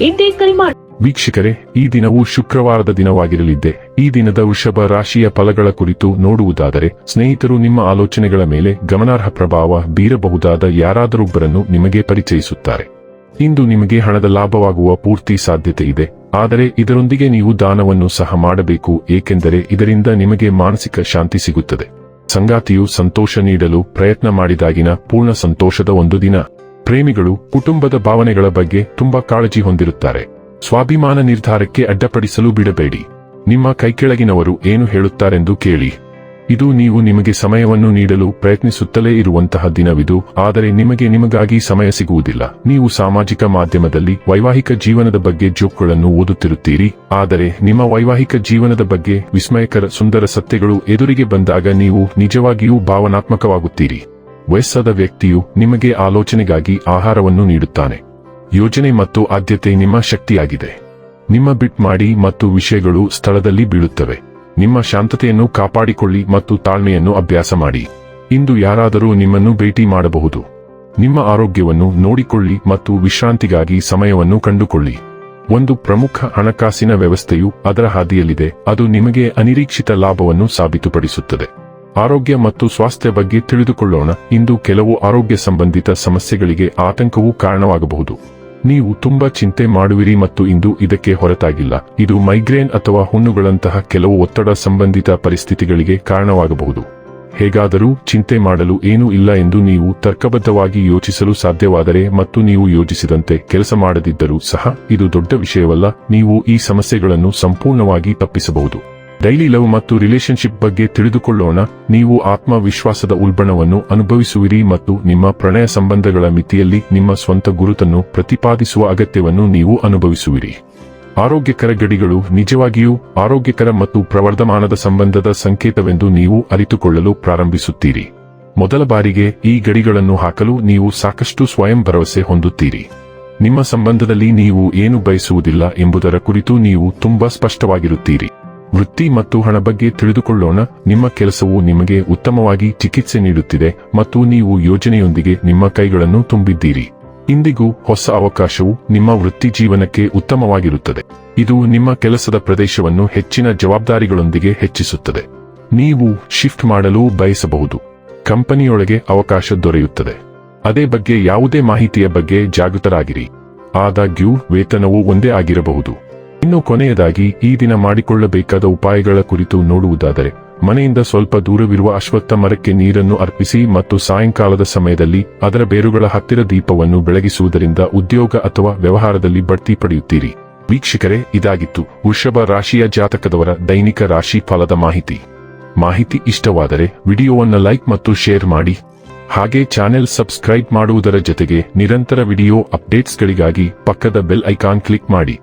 ಇಂದೇ ಕರೆ ಮಾಡಿ ವೀಕ್ಷಕರೇ, ಈ ದಿನವು ಶುಕ್ರವಾರದ ದಿನವಾಗಿರಲಿದ್ದೆ. ಈ ದಿನದ ವೃಷಭ ರಾಶಿಯ ಫಲಗಳ ಕುರಿತು ನೋಡುವುದಾದರೆ, ಸ್ನೇಹಿತರು ನಿಮ್ಮ ಆಲೋಚನೆಗಳ ಮೇಲೆ ಗಮನಾರ್ಹ ಪ್ರಭಾವ ಬೀರಬಹುದಾದ ಯಾರಾದರೊಬ್ಬರನ್ನು ನಿಮಗೆ ಪರಿಚಯಿಸುತ್ತಾರೆ. ಇಂದು ನಿಮಗೆ ಹಣದ ಲಾಭವಾಗುವ ಪೂರ್ತಿ ಸಾಧ್ಯತೆ ಇದೆ. ಆದರೆ ಇದರೊಂದಿಗೆ ನೀವು ದಾನವನ್ನು ಸಹ ಮಾಡಬೇಕು, ಏಕೆಂದರೆ ಇದರಿಂದ ನಿಮಗೆ ಮಾನಸಿಕ ಶಾಂತಿ ಸಿಗುತ್ತದೆ. ಸಂಗಾತಿಯು ಸಂತೋಷ ನೀಡಲು ಪ್ರಯತ್ನ ಮಾಡಿದಾಗಿನ ಪೂರ್ಣ ಸಂತೋಷದ ಒಂದು ದಿನ. ಪ್ರೇಮಿಗಳು ಕುಟುಂಬದ ಭಾವನೆಗಳ ಬಗ್ಗೆ ತುಂಬಾ ಕಾಳಜಿ ಹೊಂದಿರುತ್ತಾರೆ. ಸ್ವಾಭಿಮಾನ ನಿರ್ಧಾರಕ್ಕೆ ಅಡ್ಡಪಡಿಸಲು ಬಿಡಬೇಡಿ. ನಿಮ್ಮ ಕೈಕೆಳಗಿನವರು ಏನು ಹೇಳುತ್ತಾರೆಂದು ಕೇಳಿ. ಇದು ನೀವು ನಿಮಗೆ ಸಮಯವನ್ನು ನೀಡಲು ಪ್ರಯತ್ನಿಸುತ್ತಲೇ ಇರುವಂತಹ ದಿನವಿದು, ಆದರೆ ನಿಮಗೆ ನಿಮಗಾಗಿ ಸಮಯ ಸಿಗುವುದಿಲ್ಲ. ನೀವು ಸಾಮಾಜಿಕ ಮಾಧ್ಯಮದಲ್ಲಿ ವೈವಾಹಿಕ ಜೀವನದ ಬಗ್ಗೆ ಜೋಕ್ಗಳನ್ನು ಓದುತ್ತಿರುತ್ತೀರಿ, ಆದರೆ ನಿಮ್ಮ ವೈವಾಹಿಕ ಜೀವನದ ಬಗ್ಗೆ ವಿಸ್ಮಯಕರ ಸುಂದರ ಸತ್ಯಗಳು ಎದುರಿಗೆ ಬಂದಾಗ ನೀವು ನಿಜವಾಗಿಯೂ ಭಾವನಾತ್ಮಕವಾಗುತ್ತೀರಿ. ವಯಸ್ಸಾದ ವ್ಯಕ್ತಿಯು ನಿಮಗೆ ಆಲೋಚನೆಗಾಗಿ ಆಹಾರವನ್ನು ನೀಡುತ್ತಾನೆ. ಯೋಜನೆ ಮತ್ತು ಆದ್ಯತೆ ನಿಮ್ಮ ಶಕ್ತಿಯಾಗಿದೆ. ನಿಮ್ಮ ಬಿಟ್ ಮಾಡಿ ಮತ್ತು ವಿಷಯಗಳು ಸ್ಥಳದಲ್ಲಿ ಬೀಳುತ್ತವೆ. ನಿಮ್ಮ ಶಾಂತತೆಯನ್ನು ಕಾಪಾಡಿಕೊಳ್ಳಿ ಮತ್ತು ತಾಳ್ಮೆಯನ್ನು ಅಭ್ಯಾಸ ಮಾಡಿ. ಇಂದು ಯಾರಾದರೂ ನಿಮ್ಮನ್ನು ಭೇಟಿ ಮಾಡಬಹುದು. ನಿಮ್ಮ ಆರೋಗ್ಯವನ್ನು ನೋಡಿಕೊಳ್ಳಿ ಮತ್ತು ವಿಶ್ರಾಂತಿಗಾಗಿ ಸಮಯವನ್ನು ಕಂಡುಕೊಳ್ಳಿ. ಒಂದು ಪ್ರಮುಖ ಹಣಕಾಸಿನ ವ್ಯವಸ್ಥೆಯು ಅದರ ಹಾದಿಯಲ್ಲಿದೆ. ಅದು ನಿಮಗೆ ಅನಿರೀಕ್ಷಿತ ಲಾಭವನ್ನು ಸಾಬೀತುಪಡಿಸುತ್ತದೆ. ಆರೋಗ್ಯ ಮತ್ತು ಸ್ವಾಸ್ಥ್ಯ ಬಗ್ಗೆ ತಿಳಿದುಕೊಳ್ಳೋಣ. ಇಂದು ಕೆಲವು ಆರೋಗ್ಯ ಸಂಬಂಧಿತ ಸಮಸ್ಯೆಗಳಿಗೆ ಆತಂಕವೂ ಕಾರಣವಾಗಬಹುದು. ನೀವು ತುಂಬಾ ಚಿಂತೆ ಮಾಡುವಿರಿ ಮತ್ತು ಇಂದು ಇದಕ್ಕೆ ಹೊರತಾಗಿಲ್ಲ. ಇದು ಮೈಗ್ರೇನ್ ಅಥವಾ ಹುಣ್ಣುಗಳಂತಹ ಕೆಲವು ಒತ್ತಡ ಸಂಬಂಧಿತ ಪರಿಸ್ಥಿತಿಗಳಿಗೆ ಕಾರಣವಾಗಬಹುದು. ಹೇಗಾದರೂ ಚಿಂತೆ ಮಾಡಲು ಏನೂ ಇಲ್ಲ ಎಂದು ನೀವು ತರ್ಕಬದ್ಧವಾಗಿ ಯೋಚಿಸಲು ಸಾಧ್ಯವಾದರೆ ಮತ್ತು ನೀವು ಯೋಜಿಸಿದಂತೆ ಕೆಲಸ ಮಾಡದಿದ್ದರೂ ಸಹ, ಇದು ದೊಡ್ಡ ವಿಷಯವಲ್ಲ. ನೀವು ಈ ಸಮಸ್ಯೆಗಳನ್ನು ಸಂಪೂರ್ಣವಾಗಿ ತಪ್ಪಿಸಬಹುದು. ಡೈಲಿ ಲವ್ ಮತ್ತು ರಿಲೇಶನ್ಶಿಪ್ ಬಗ್ಗೆ ತಿಳಿದುಕೊಳ್ಳೋಣ. ನೀವು ಆತ್ಮವಿಶ್ವಾಸದ ಉಲ್ಬಣವನ್ನು ಅನುಭವಿಸುವಿರಿ ಮತ್ತು ನಿಮ್ಮ ಪ್ರಣಯ ಸಂಬಂಧಗಳ ಮಿತಿಯಲ್ಲಿ ನಿಮ್ಮ ಸ್ವಂತ ಗುರುತನ್ನು ಪ್ರತಿಪಾದಿಸುವ ಅಗತ್ಯವನ್ನು ನೀವು ಅನುಭವಿಸುವಿರಿ. ಆರೋಗ್ಯಕರ ಗಡಿಗಳು ನಿಜವಾಗಿಯೂ ಆರೋಗ್ಯಕರ ಮತ್ತು ಪ್ರವರ್ಧಮಾನದ ಸಂಬಂಧದ ಸಂಕೇತವೆಂದು ನೀವು ಅರಿತುಕೊಳ್ಳಲು ಪ್ರಾರಂಭಿಸುತ್ತೀರಿ. ಮೊದಲ ಬಾರಿಗೆ ಈ ಗಡಿಗಳನ್ನು ಹಾಕಲು ನೀವು ಸಾಕಷ್ಟು ಸ್ವಯಂ ಭರವಸೆ ಹೊಂದುತ್ತೀರಿ. ನಿಮ್ಮ ಸಂಬಂಧದಲ್ಲಿ ನೀವು ಏನು ಬಯಸುವುದಿಲ್ಲ ಎಂಬುದರ ಕುರಿತು ನೀವು ತುಂಬಾ ಸ್ಪಷ್ಟವಾಗಿರುತ್ತೀರಿ. ವೃತ್ತಿ ಮತ್ತು ಹಣ ಬಗ್ಗೆ ತಿಳಿದುಕೊಳ್ಳೋಣ. ನಿಮ್ಮ ಕೆಲಸವು ನಿಮಗೆ ಉತ್ತಮವಾಗಿ ಚಿಕಿತ್ಸೆ ನೀಡುತ್ತಿದೆ ಮತ್ತು ನೀವು ಯೋಜನೆಯೊಂದಿಗೆ ನಿಮ್ಮ ಕೈಗಳನ್ನು ತುಂಬಿದ್ದೀರಿ. ಇಂದಿಗೂ ಹೊಸ ಅವಕಾಶವು ನಿಮ್ಮ ವೃತ್ತಿ ಜೀವನಕ್ಕೆ ಉತ್ತಮವಾಗಿರುತ್ತದೆ. ಇದು ನಿಮ್ಮ ಕೆಲಸದ ಪ್ರದೇಶವನ್ನು ಹೆಚ್ಚಿನ ಜವಾಬ್ದಾರಿಗಳೊಂದಿಗೆ ಹೆಚ್ಚಿಸುತ್ತದೆ. ನೀವು ಶಿಫ್ಟ್ ಮಾಡಲು ಬಯಸಬಹುದು. ಕಂಪನಿಯೊಳಗೆ ಅವಕಾಶ ದೊರೆಯುತ್ತದೆ. ಅದೇ ಬಗ್ಗೆ ಯಾವುದೇ ಮಾಹಿತಿಯ ಬಗ್ಗೆ ಜಾಗೃತರಾಗಿರಿ. ಆದಾಗ್ಯೂ, ವೇತನವು ಒಂದೇ ಆಗಿರಬಹುದು. ಇನ್ನು ಕೊನೆಯದಾಗಿ ಈ ದಿನ ಮಾಡಿಕೊಳ್ಳಬೇಕಾದ ಉಪಾಯಗಳ ಕುರಿತು ನೋಡುವುದಾದರೆ, ಮನೆಯಿಂದ ಸ್ವಲ್ಪ ದೂರವಿರುವ ಅಶ್ವತ್ಥ ಮರಕ್ಕೆ ನೀರನ್ನು ಅರ್ಪಿಸಿ ಮತ್ತು ಸಾಯಂಕಾಲದ ಸಮಯದಲ್ಲಿ ಅದರ ಬೇರುಗಳ ಹತ್ತಿರ ದೀಪವನ್ನು ಬೆಳಗಿಸುವುದರಿಂದ ಉದ್ಯೋಗ ಅಥವಾ ವ್ಯವಹಾರದಲ್ಲಿ ಬಡ್ತಿ ಪಡೆಯುತ್ತೀರಿ. ವೀಕ್ಷಕರೇ, ಇದಾಗಿತ್ತು ವೃಷಭ ರಾಶಿಯ ಜಾತಕದವರ ದೈನಿಕ ರಾಶಿ ಫಲದ ಮಾಹಿತಿ. ಮಾಹಿತಿ ಇಷ್ಟವಾದರೆ ವಿಡಿಯೋವನ್ನು ಲೈಕ್ ಮತ್ತು ಶೇರ್ ಮಾಡಿ. ಹಾಗೆ ಚಾನೆಲ್ ಸಬ್ಸ್ಕ್ರೈಬ್ ಮಾಡುವುದರ ಜೊತೆಗೆ ನಿರಂತರ ವಿಡಿಯೋ ಅಪ್ಡೇಟ್ಸ್ಗಳಿಗಾಗಿ ಪಕ್ಕದ ಬೆಲ್ ಐಕಾನ್ ಕ್ಲಿಕ್ ಮಾಡಿ.